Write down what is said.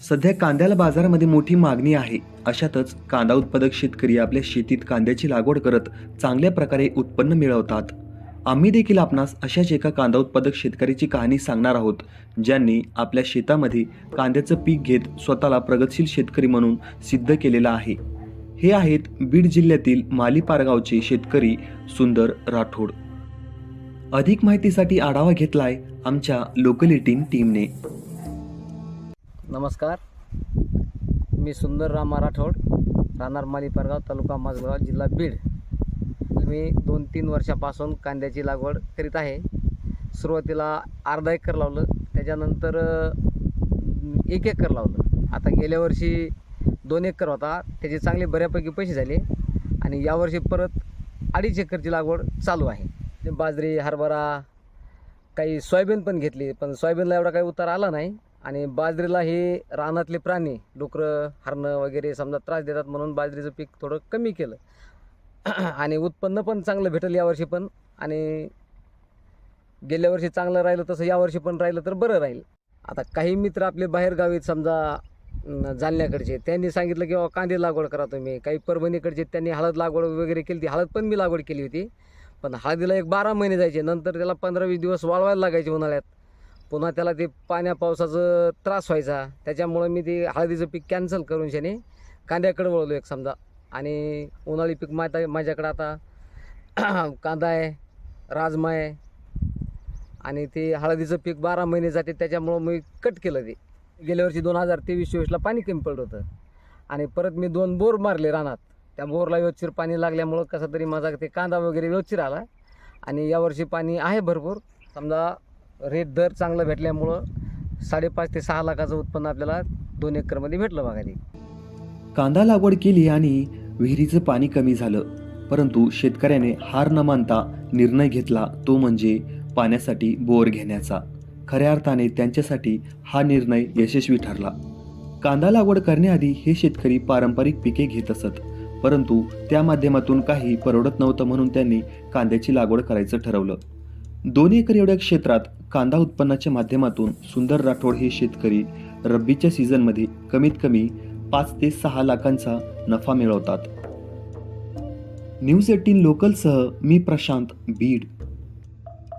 सध्या कांद्याला बाजारामध्ये मोठी मागणी आहे. अशातच कांदा उत्पादक शेतकरी आपल्या शेतीत कांद्याची लागवड करत चांगल्या प्रकारे उत्पन्न मिळवतात. आम्ही देखील आपणास अशाच एका कांदा उत्पादक शेतकऱ्याची कहाणी सांगणार आहोत ज्यांनी आपल्या शेतामध्ये कांद्याचं पीक घेत स्वतःला प्रगतशील शेतकरी म्हणून सिद्ध केलेलं आहे. हे आहेत बीड जिल्ह्यातील मालीपारगावचे शेतकरी सुंदर राठोड. अधिक माहितीसाठी आढावा घेतलाय आमच्या लोकलिटीन टीमने. नमस्कार. मी सुंदर रामा राठोड राहणार मालीपरगाव तालुका माजगाव जिल्हा बीड. मी दोन तीन वर्षापासून कांद्याची लागवड करीत आहे. सुरुवातीला अर्धा एकर लावलं त्याच्यानंतर एक एकर लावलं. आता गेल्या वर्षी दोन एकर होता त्याचे चांगले बऱ्यापैकी पैसे झाले आणि यावर्षी परत अडीच एकरची लागवड चालू आहे. बाजरी हरभरा काही सोयाबीन पण घेतली पण सोयाबीनला एवढा काही उतार आला नाही. आणि बाजरीला हे रानातले प्राणी डुकरं हरणं वगैरे समजा त्रास देतात म्हणून बाजरीचं पीक थोडं कमी केलं. आणि उत्पन्न पण चांगलं भेटेल यावर्षी पण. आणि गेल्या वर्षी चांगलं राहिलं तसं यावर्षी पण राहिलं तर बरं राहील. आता काही मित्र आपले बाहेरगावीत समजा अं, जालन्याकडचे त्यांनी सांगितलं की बाबा कांदे लागवड करा तुम्ही. काही परभणीकडचे त्यांनी हळद लागवड वगैरे केली ती हळद पण मी लागवड केली होती. पण हळदीला एक बारा महिने जायचे. नंतर त्याला पंधरा वीस दिवस वाळवायला लागायचे उन्हाळ्यात. पुन्हा त्याला ते पाण्या पावसाचं त्रास व्हायचा. त्याच्यामुळं मी ते हळदीचं पीक कॅन्सल करून शाने कांद्याकडे वळलो एक समजा. आणि उन्हाळी पीक माझ्या माझ्याकडं आता कांदा आहे राजमा आहे. आणि ते हळदीचं पीक बारा महिने जाते त्याच्यामुळं मी कट केलं ते. गेल्या वर्षी दोन हजार तेवीस चोवीसला पाणी कमी पडलं होतं. आणि परत मी दोन बोर मारले रानात. त्या बोरला व्यवस्थित पाणी लागल्यामुळं कसं तरी माझा ते कांदा वगैरे व्यवस्थित आला. आणि यावर्षी पाणी आहे भरपूर. समजा रेट दर चांगला भेटल्यामुळं साडेपाच ते सहा लाखाचं उत्पन्न आपल्याला दोन एकरमध्ये भेटलं बघायला कांदा लागवड केली आणि विहिरीचं पाणी कमी झालं परंतु शेतकऱ्याने हार न मानता निर्णय घेतला तो म्हणजे पाण्यासाठी बोर घेण्याचा. खऱ्या अर्थाने त्यांच्यासाठी हा निर्णय यशस्वी ठरला. कांदा लागवड करण्याआधी हे शेतकरी पारंपरिक पिके घेत असत परंतु त्या माध्यमातून काही परवडत नव्हतं म्हणून त्यांनी कांद्याची लागवड करायचं ठरवलं. दोन एकर एवढ्या क्षेत्रात कांदा उत्पन्नाच्या माध्यमातून सुंदर राठोड हे शेतकरी रब्बीच्या सीझनमध्ये कमीत कमी पाच ते सहा लाखांचा नफा मिळवतात. न्यूज एटीन लोकलसह मी प्रशांत बीड.